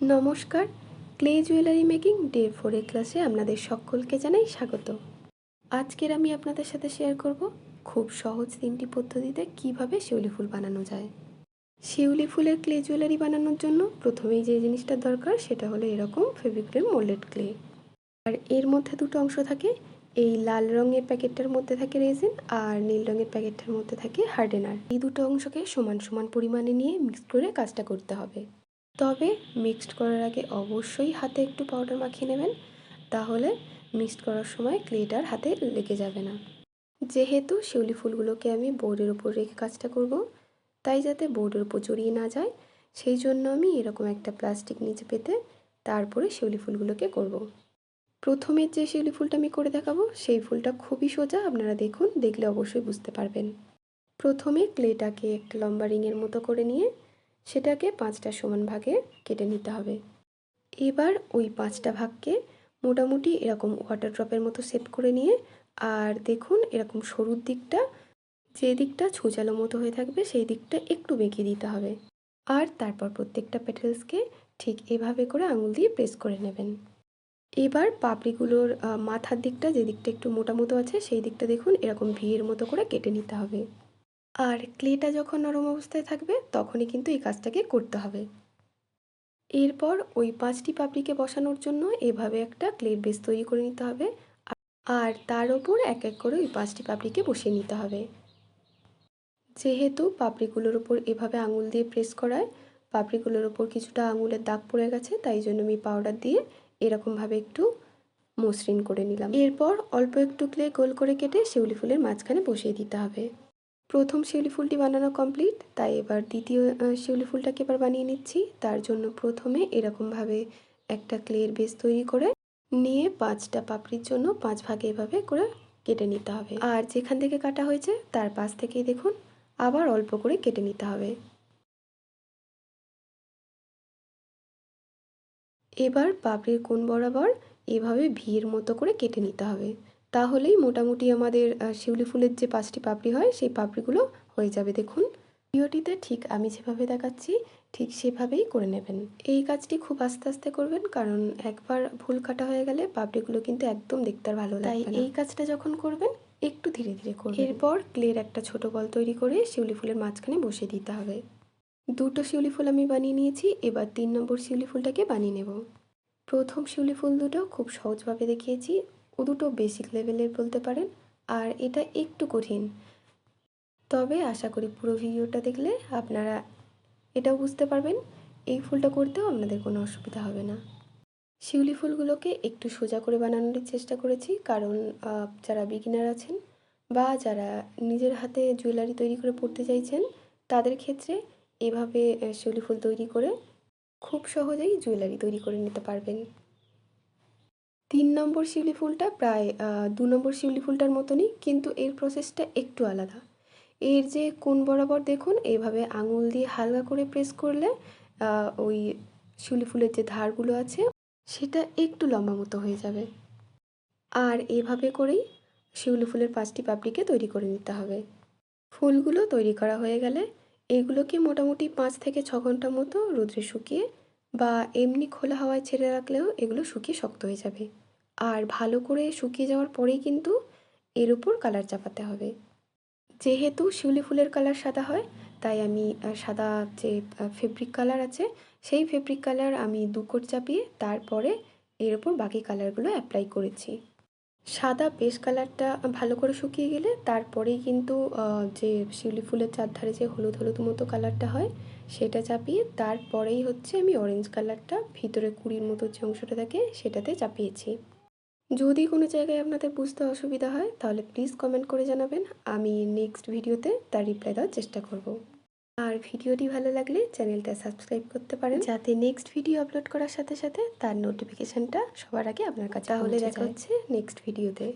নমস্কার, clay jewellery making day ফোরের ক্লাসে আপনাদের সকলকে জানাই স্বাগত। আজকের আমি আপনাদের সাথে শেয়ার করব খুব সহজ তিনটি পদ্ধতিতে কীভাবে শিউলি ফুল বানানো যায়। শিউলি ফুলের ক্লে জুয়েলারি বানানোর জন্য প্রথমেই যে জিনিসটার দরকার সেটা হলো এরকম ফেভিক্রিল মোল্ডেড ক্লে। আর এর মধ্যে দুটো অংশ থাকে, এই লাল রঙের প্যাকেটটার মধ্যে থাকে রেজিন আর নীল রঙের প্যাকেটটার মধ্যে থাকে হার্ডেনার। এই দুটো অংশকে সমান সমান পরিমাণে নিয়ে মিক্স করে কাজটা করতে হবে। তবে মিক্সড করার আগে অবশ্যই হাতে একটু পাউডার মাখিয়ে নেবেন। তাহলে মিক্সড করার সময় ক্লেটার হাতে লেগে যাবে না। যেহেতু শিউলি ফুলগুলোকে আমি বোর্ডের উপর রেখে কাজটা করব, তাই যাতে বোর্ডের উপর জড়িয়ে না যায়, সেই জন্য আমি এরকম একটা প্লাস্টিক নিচে পেতে তারপরে শিউলি ফুলগুলোকে করব। প্রথমে যে শিউলি ফুলটা আমি করে দেখাবো, সেই ফুলটা খুবই সোজা, আপনারা দেখুন, দেখলে অবশ্যই বুঝতে পারবেন। প্রথমে ক্লেটাকে একটা লম্বা রিংয়ের মতো করে নিয়ে সেটাকে পাঁচটা সমান ভাগে কেটে নিতে হবে। এবার ওই পাঁচটা ভাগকে মোটামুটি এরকম ওয়াটার ড্রপের মতো সেট করে নিয়ে, আর দেখুন এরকম সরুর দিকটা, যে দিকটা ছুচালো মতো হয়ে থাকবে সেই দিকটা একটু বেঁকে দিতে হবে। আর তারপর প্রত্যেকটা পেটেলসকে ঠিক এভাবে করে আঙুল দিয়ে প্রেস করে নেবেন। এবার পাপড়িগুলোর মাথার দিকটা যে দিকটা একটু মোটা মতো আছে সেই দিকটা দেখুন এরকম ভিড়ের মতো করে কেটে নিতে হবে। আর ক্লেটা যখন নরম অবস্থায় থাকবে, তখনই কিন্তু এই কাজটাকে করতে হবে। এরপর ওই পাঁচটি পাপড়িকে বসানোর জন্য এভাবে একটা ক্লের বেস তৈরি করে নিতে হবে। আর তার ওপর এক এক করে ওই পাঁচটি পাপড়িকে বসিয়ে নিতে হবে। যেহেতু পাপড়িগুলোর ওপর এভাবে আঙুল দিয়ে প্রেস করায়, পাপড়িগুলোর ওপর কিছুটা আঙুলের দাগ পড়ে গেছে, তাই জন্য আমি পাউডার দিয়ে এরকমভাবে একটু মসৃণ করে নিলাম। এরপর অল্প একটু ক্লে গোল করে কেটে শিউলি ফুলের মাঝখানে বসিয়ে দিতে হবে। প্রথম শিউলি ফুলটি বানানো কমপ্লিট, তাই এবার দ্বিতীয় শিউলি ফুলটাকে এবার বানিয়ে নিচ্ছি। তার জন্য প্রথমে এরকমভাবে একটা ক্লের বেস তৈরি করে নিয়ে পাঁচটা পাপড়ির জন্য পাঁচ ভাগে এভাবে করে কেটে নিতে হবে। আর যেখান থেকে কাটা হয়েছে, তার পাশ থেকেই দেখুন, আবার অল্প করে কেটে নিতে হবে। এবার পাপড়ির কোন বরাবর এভাবে ভিড় মতো করে কেটে নিতে হবে। তাহলেই মোটামুটি আমাদের শিউলি ফুলের যে পাঁচটি পাপড়ি হয় সেই পাপড়িগুলো হয়ে যাবে। দেখুন ভিডিওটিতে ঠিক আমি যেভাবে দেখাচ্ছি ঠিক সেভাবেই করে নেবেন। এই কাজটি খুব আস্তে আস্তে করবেন কারণ একবার ভুল কাটা হয়ে গেলে পাপড়িগুলো কিন্তু একদম দেখতে আর ভালো লাগে তাই এই কাজটা যখন করবেন একটু ধীরে ধীরে করবেন। এরপর ক্লের একটা ছোট বল তৈরি করে শিউলি ফুলের মাঝখানে বসিয়ে দিতে হবে। দুটো শিউলি ফুল আমি বানিয়ে নিয়েছি এবার তিন নম্বর শিউলি ফুলটাকে বানিয়ে নেব। প্রথম শিউলি ফুল দুটো খুব সহজভাবে দেখিয়েছি। ও দুটো বেসিক লেভেলের বলতে পারেন, আর এটা একটু কঠিন। তবে আশা করি পুরো ভিডিওটা দেখলে আপনারা এটাও বুঝতে পারবেন, এই ফুলটা করতেও আপনাদের কোনো অসুবিধা হবে না। শিউলি ফুলগুলোকে একটু সোজা করে বানানোর চেষ্টা করেছি, কারণ যারা বিগিনার আছেন বা যারা নিজের হাতে জুয়েলারি তৈরি করে পড়তে চাইছেন, তাদের ক্ষেত্রে এভাবে শিউলি ফুল তৈরি করে খুব সহজেই জুয়েলারি তৈরি করে নিতে পারবেন। তিন নম্বর শিউলি ফুলটা প্রায় দু নম্বর শিউলি ফুলটার মতনই, কিন্তু এর প্রসেসটা একটু আলাদা। এর যে কোন বরাবর দেখুন, এইভাবে আঙুল দিয়ে হালকা করে প্রেস করলে ওই শিউলি ফুলের যে ধারগুলো আছে, সেটা একটু লম্বা মতো হয়ে যাবে। আর এভাবে করেই শিউলি ফুলের পাঁচটি পাপড়িকে তৈরি করে নিতে হবে। ফুলগুলো তৈরি করা হয়ে গেলে, এগুলোকে মোটামুটি পাঁচ থেকে ছ ঘণ্টা মতো রোদ্রে শুকিয়ে বা এমনি খোলা হাওয়ায় ছেড়ে রাখলেও এগুলো শুকিয়ে শক্ত হয়ে যাবে। আর ভালো করে শুকিয়ে যাওয়ার পরেই কিন্তু এর উপর কালার চাপাতে হবে। যেহেতু শিউলি ফুলের কালার সাদা হয়, তাই আমি সাদা যে ফেব্রিক কালার আছে, সেই ফেব্রিক কালার আমি দু কোট চাপিয়ে তারপরে এর উপর বাকি কালারগুলো অ্যাপ্লাই করেছি। সাদা বেশ কালারটা ভালো করে শুকিয়ে গেলে তারপরেই কিন্তু যে শিউলি ফুলের চারধারে যে হলুদ হলুদ মতো কালারটা হয় সেটা চাপিয়ে তারপরেই হচ্ছে আমি অরেঞ্জ কালারটা ভিতরে কুড়ির মতো যে অংশটা থাকে সেটাতে চাপিয়েছি। যদি কোনো জায়গায় আপনাদের বুঝতে অসুবিধা হয় তাহলে প্লিজ কমেন্ট করে জানাবেন। আমি নেক্সট ভিডিওতে তার রিপ্লাই দেওয়ার চেষ্টা করব। আর ভিডিওটি ভালো লাগলে চ্যানেলটা সাবস্ক্রাইব করতে পারেন। যাতে নেক্সট ভিডিও আপলোড করার সাথে সাথে তার নোটিফিকেশনটা সবার আগে আপনার কাছে তাহলে দেখা হচ্ছে নেক্সট ভিডিওতে